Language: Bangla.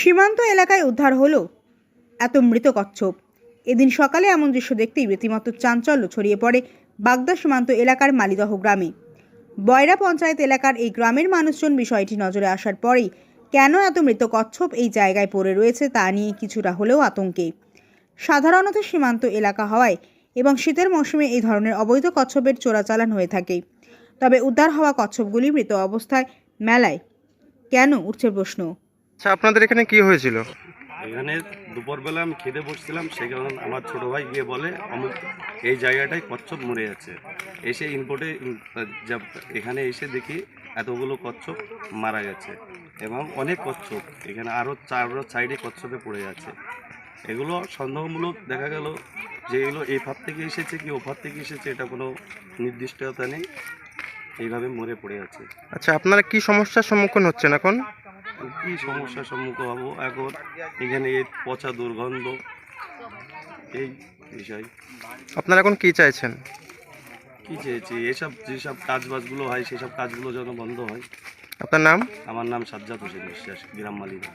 সীমান্ত এলাকায় উদ্ধার হলো এত মৃত কচ্ছপ। এদিন সকালে এমন দৃশ্য দেখতেই রীতিমতো চাঞ্চল্য ছড়িয়ে পড়ে বাগদা সীমান্ত এলাকার মালিদহ গ্রামে। বয়রা পঞ্চায়েত এলাকার এই গ্রামের মানুষজন বিষয়টি নজরে আসার পরেই কেন এত মৃত কচ্ছপ এই জায়গায় পড়ে রয়েছে তা নিয়ে কিছুটা হলেও আতঙ্কে। সাধারণত সীমান্ত এলাকা হওয়ায় এবং শীতের মৌসুমে এই ধরনের অবৈধ কচ্ছপের চোরাচালান হয়ে থাকে। তবে উদ্ধার হওয়া কচ্ছপগুলি মৃত অবস্থায় মেলায়। কেন? উঠছে প্রশ্ন। আচ্ছা আপনাদের এখানে কি হয়েছিল? এখানে দুপুরবেলা আমি খেতে বসছিলাম সেখানে আমার ছোটো ভাই গিয়ে বলে অমুক এই জায়গাটায় কচ্ছপ মরে আছে। এসে ইনপোর্টে এখানে এসে দেখি এতগুলো কচ্ছপ মারা গেছে এবং অনেক কচ্ছপ এখানে আরও চার সাইডে কচ্ছপে পড়ে আছে। এগুলো সন্দেহমূলক দেখা গেল যে এগুলো এই ফার থেকে এসেছে কি ও ফার থেকে এসেছে এটা কোনো নির্দিষ্টতা নেই। এইভাবে মরে পড়ে আছে। আচ্ছা আপনারা কি সমস্যার সম্মুখীন হচ্ছেন এখন? কি সমস্যার সম্মুখীন হব? এখন এখানে এই পচা দুর্গন্ধ এই বিষয়। আপনারা এখন কি চাইছেন? কি চেয়েছি এসব যেসব কাজবাজগুলো হয় সেসব কাজগুলো যেন বন্ধ হয়। আপনার নাম? আমার নাম সাজ্জাদ হোসেন বিশ্বাস গ্রাম মালিকা।